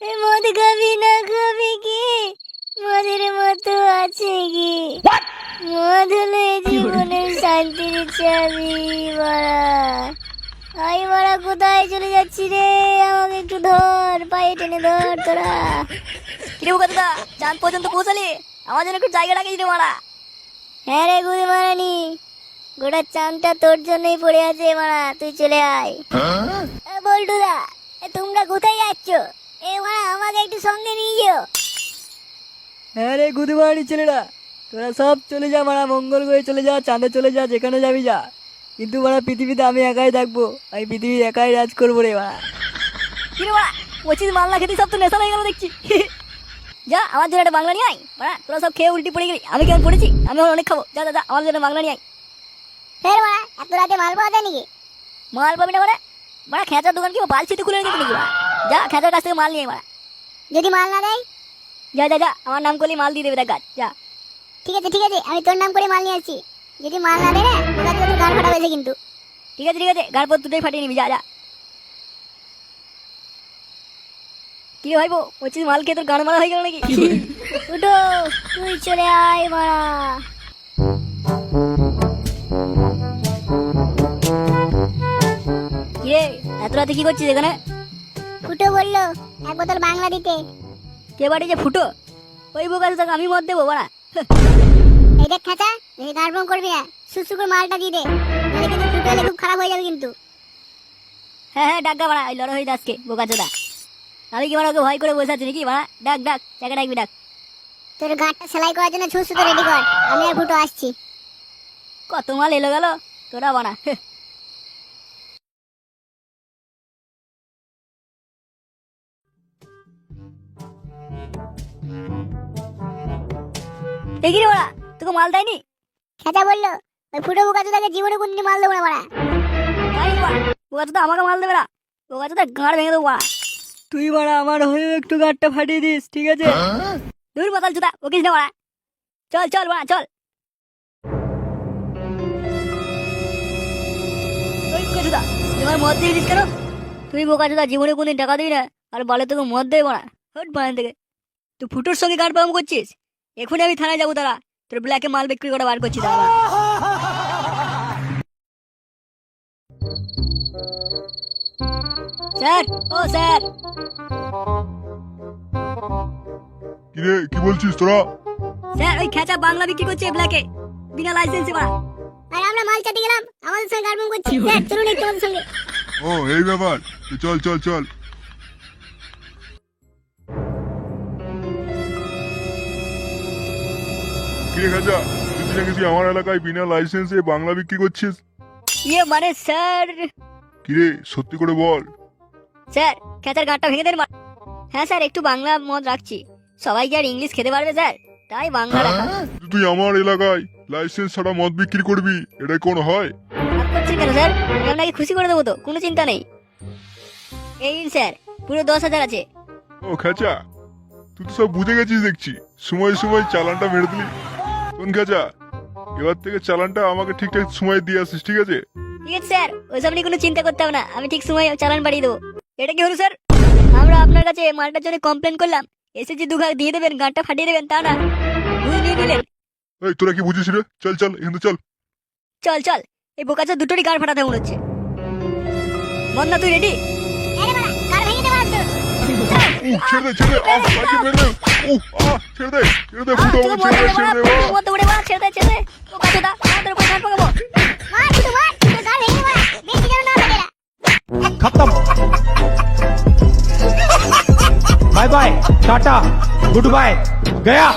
মদ খাবি না খাবি কি? মদের মতো আছে কি? মদ হলে জীবনের শান্তির চাবি মারা আই মারা কোথায় চলে যাচ্ছি রে? আমাকে একটু ধর পায়ে টেনে ধর তোরা। কিরে বোকা চাঁদ পর্যন্ত পৌঁছালি? আমার জন্য একটু জায়গা রাখিস রে মারা। হ্যাঁ রে গুদি মারানি গোটা চামটা তোর জন্যই পড়ে আছে মারা তুই চলে আয়। বল্টুদা তোমরা কোথায় যাচ্ছ? এ মারা আমাকে একটু সঙ্গে নিয়ে যেও। হ্যাঁ রে গুদুবাড়ি ছেলেরা তোরা সব চলে যা মারা মঙ্গল করে চলে যা চাঁদে চলে যা যেখানে যাবি যা। কিন্তু মারা পৃথিবীতে আমি একাই থাকব আমি পৃথিবী একাই রাজ করব রে মারা। কিরে মারা পঁচিশ মালনা খেতে সব তো নেশা হয়ে গেল দেখছি। যা আমার জন্য একটা বাংলা নিয়ে আয়। মারা তোরা সব খেয়ে উল্টি পড়ে গেলি। আমি কেমন পড়েছি? আমি এখন অনেক খাব। যা যা যা আমার জন্য বাংলা নিয়ে আয়। ফের মারা এত রাতে মাল পাওয়া যায় নাকি মাল পাবি না মারা মারা খেঁচার দোকান কি বালছিতে খুলে রেখেছি নাকি মারা? যা খেঁচার কাছ থেকে মাল নিয়ে মারা যদি মাল না দেয়? যা যা যা আমার নাম করলে মাল দিয়ে দেবে দেখ গাছ যা। ঠিক আছে ঠিক আছে আমি তোর নাম করে মাল নিয়ে আসছি। যদি মাল না দেয় না তোর গান ফাটা হয়েছে কিন্তু। ঠিক আছে ঠিক আছে গাড় পর দুটোই ফাটিয়ে নিবি যা যা। কি রে ভাইবো পঁচিশ মাল খেয়ে তোর গান মারা হয়ে গেল নাকি? উঠো তুই চলে আয় মারা। কি রে এত রাতে কি করছিস এখানে? ফুটো বলল এক বোতল বাংলা দিতে। কে বাড়ি যে ফুটো? ওই বোকা তোকে আমি মত দেবো বাড়া। এই দেখ খাঁচা বেশি গাড়বং করবি না সুসু করে মালটা দিয়ে দে। নাহলে কিন্তু ফুটো হলে খুব খারাপ হয়ে যাবে কিন্তু। হ্যাঁ হ্যাঁ ডাক বাড়া ওই লড়াই দাসকে বোকা চোদা। আমি কি বাড়া ওকে ভয় করে বসে আছি নাকি বাড়া? ডাক ডাক যাকে ডাকবি ডাক। তোর গাঁটটা সেলাই করার জন্য ছুসু তো রেডি কর আমি আর ফুটো আসছি। কত মাল এলো গেল তোরা বাড়া। দেখি রে বাড়া? তোকে মাল দেয়নি? খাঁচা বলল ওই ফুটো বোকা তোকে জীবনে কোনদিন মাল দেবো না বাড়া। আমাকে মাল দেবে না। গাঁড় ভেঙে দেবো বাড়া। তুই মারা আমার হয়ে একটু গাড়টা ফাটিয়ে দিস ঠিক আছে? দূর বাতাল চোদা ওকে না বাড়া। চল চল বাড়া চল। ওই বোকা চোদা মদ দিয়ে দিস কেন? তুই বোকা চোদা জীবনে কোনদিন টাকা দিবি না আর বলে তোকে মদ দেবে বাড়া। হট বাড়ান থেকে। তুই ফুটোর সঙ্গে গান পাম করছিস? এখনই আমি থানায় যাব তারা তোর ব্ল্যাকে মাল বিক্রি করে বার করছি দাঁড়া। স্যার ও স্যার। কিরে কি বলছিস তোরা? স্যার ওই খেঁচা বাংলা বিক্রি করছে ব্ল্যাকে বিনা লাইসেন্সে বাড়া আর আমরা মাল চাটি গেলাম আমাদের সঙ্গে গাড়বং করছি। স্যার চলুন একটু আমাদের সঙ্গে। ও এই ব্যাপার। চল চল চল। কিরে খাজা তুই তুই আমার এলাকায় বিনা লাইসেন্সে বাংলা বিক্রি করছিস? ইয়ে মানে স্যার। কিরে সত্যি করে বল। স্যার খেঁচার গাঁটটা ভেঙে দেন হ্যাঁ স্যার একটু বাংলা মদ রাখছি। সবাই কি আর ইংলিশ খেতে পারবে স্যার? তাই বাংলা রাখা। তুই আমার এলাকায় লাইসেন্স ছাড়া মদ বিক্রি করবি? এটা কোন হয়? করছেন কেন স্যার? আমি আপনাকে খুশি করে দেবো তো কোনো চিন্তা নেই। এই স্যার পুরো দশ হাজার আছে। ও খাচা তুই তো সব বুঝে গেছিস দেখছি। সময় সময় চালানটা মেরে দিলি। কোন খাচা এবার থেকে চালানটা আমাকে ঠিকঠাক সময় দিয়ে আসিস ঠিক আছে? ঠিক আছে স্যার। ওইসব নিয়ে কোনো চিন্তা করতে হবে না। আমি ঠিক সময় চালান বাড়িয়ে দেবো। এটা কি হলো স্যার? আমরা আপনার কাছে মালটার জন্য কমপ্লেন করলাম। এসে যে দুঘা দিয়ে দেবেন গাঁটটা ফাটিয়ে দেবেন তা না? ঘুষ নিয়ে নিলেন? এই তোরা কি বুঝিস রে? চল চল এখান চল। চল চল। এই বোকাচা দুটোরই গাড় ফাটাতে মনে হচ্ছে। মন্না তুই রেডি ছেড়ে দে ছেড়ে দে। আহ মেরে উহ আহ ছেড়ে দে ছেড়ে দে ফুটো ছেড়ে দে ছেড়ে দে ও দৌড়ে মা ছেড়ে দে ছেড়ে দে ও কাছে দা তোর উপর ঝাড় পাকাবো মার ফুটো মার তোর গা ভেঙে মার বেশি যেন না লাগে খতম bye bye tata good bye Gaya